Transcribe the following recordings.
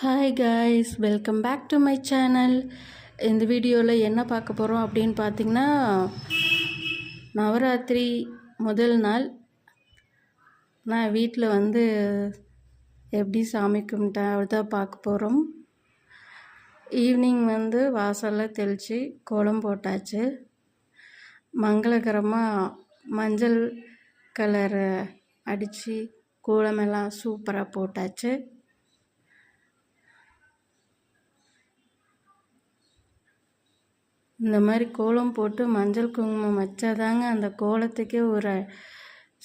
Hi guys welcome back to my channel இந்த வீடியோவில் என்ன பார்க்க போகிறோம் அப்படின்னு பார்த்தீங்கன்னா நவராத்திரி முதல் நாள். நான் வீட்டில் வந்து எப்படி சாமி கும்பிட்டேன் அப்படிதான் பார்க்க போகிறோம் ஈவினிங் வந்து வாசலில் தெளித்து கோலம் போட்டாச்சு. மங்களகரமாக மஞ்சள் கலரை அடித்து கோலமெல்லாம் சூப்பராக போட்டாச்சு. இந்த மாதிரி கோலம் போட்டு மஞ்சள் குங்குமம் வச்சாதாங்க அந்த கோலத்துக்கே ஒரு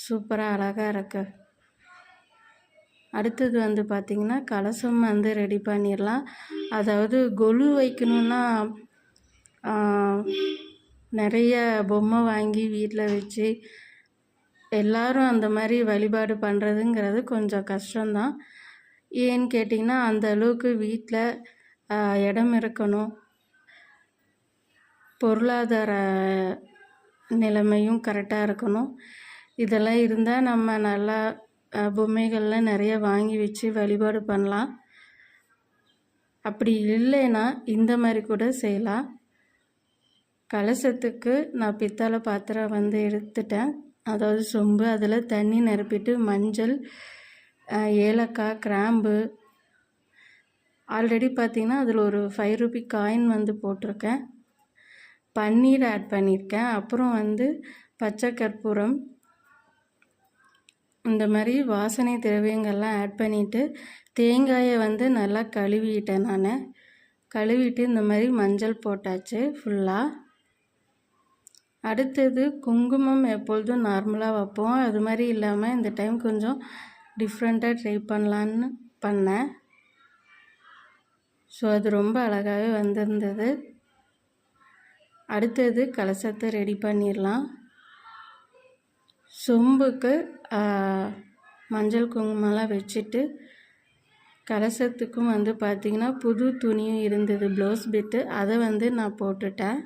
சூப்பராக அழகாக இருக்கு. அடுத்தது வந்து பார்த்திங்கன்னா கலசம் வந்து ரெடி பண்ணிடலாம் அதாவது கொலு வைக்கணுன்னா நிறைய பொம்மை வாங்கி வீட்டில் வச்சு எல்லாரும் அந்த மாதிரி வழிபாடு பண்ணுறதுங்கிறது கொஞ்சம் கஷ்டம்தான். ஏன்னு கேட்டிங்கன்னா அந்த அளவுக்கு வீட்டில் இடம் இருக்கணும். பொருளாதார நிலைமையும் கரெக்டாக இருக்கணும். இதெல்லாம் இருந்தால் நம்ம நல்லா பொம்மைகள்லாம் நிறைய வாங்கி வச்சு வழிபாடு பண்ணலாம். அப்படி இல்லைன்னா இந்த மாதிரி கூட செய்யலாம். கலசத்துக்கு நான் பித்தளை பாத்திரம் வந்து எடுத்துட்டேன். அதாவது சொம்பு அதில் தண்ணி நிரப்பிட்டு மஞ்சள் ஏலக்காய் கிராம்பு. ஆல்ரெடி பார்த்திங்கன்னா அதில் ஒரு ஃபைவ் ருபி காயின் வந்து போட்டிருக்கேன். பன்னீர் ஆட் பண்ணியிருக்கேன் அப்புறம் வந்து பச்சை கற்பூரம் இந்த மாதிரி வாசனை திரவியங்கள்லாம் ஆட் பண்ணிவிட்டு தேங்காயை வந்து நல்லா கழுவிட்டேன் நான். கழுவிட்டு இந்த மாதிரி மஞ்சள் போட்டாச்சு ஃபுல்லாக அடுத்தது குங்குமம் எப்பொழுதும் நார்மலாக வைப்போம். அது மாதிரி இல்லாமல் இந்த டைம் கொஞ்சம் டிஃப்ரெண்ட்டாக ட்ரை பண்ணலான்னு பண்ணேன். ஸோ அது ரொம்ப அழகாகவே வந்திருந்தது. அடுத்தது கலசத்தை ரெடி பண்ணிடலாம். சொம்புக்கு மஞ்சள் குங்குமம்லாம் வச்சுட்டு கலசத்துக்கும் வந்து பார்த்திங்கன்னா புது துணியும் இருந்தது ப்ளவுஸ் பிட்டு அதை வந்து நான் போட்டுட்டேன்.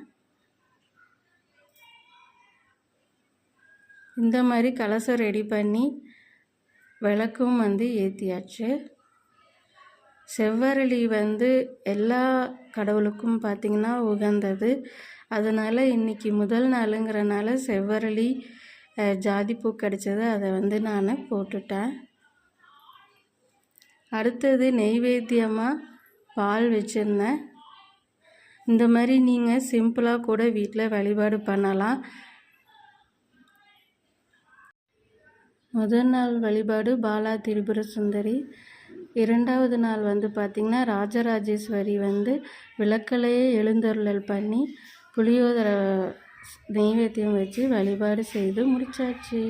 இந்த மாதிரி கலசம் ரெடி பண்ணி விளக்கும் வந்து ஏற்றியாச்சு செவ்வரளி வந்து எல்லா கடவுளுக்கும் பார்த்திங்கன்னா உகந்தது. அதனால் இன்றைக்கி முதல் நாளுங்கிறனால செவ்வரளி ஜாதிப்பூ கிடச்சது அதை வந்து நான் போட்டுட்டேன். அடுத்தது நெய்வேத்தியமாக பால் வச்சுருந்தேன். இந்த மாதிரி நீங்கள் சிம்பிளாக கூட வீட்டில் வழிபாடு பண்ணலாம். முதல் நாள் வழிபாடு பாலா திரிபுர சுந்தரி. இரண்டாவது நாள் வந்து பார்த்திங்கன்னா ராஜராஜேஸ்வரி வந்து விளக்கலையே எழுந்தருளல் பண்ணி புளியோதரை நெய்வேத்தியம் வச்சு வழிபாடு செய்து முடித்தாச்சு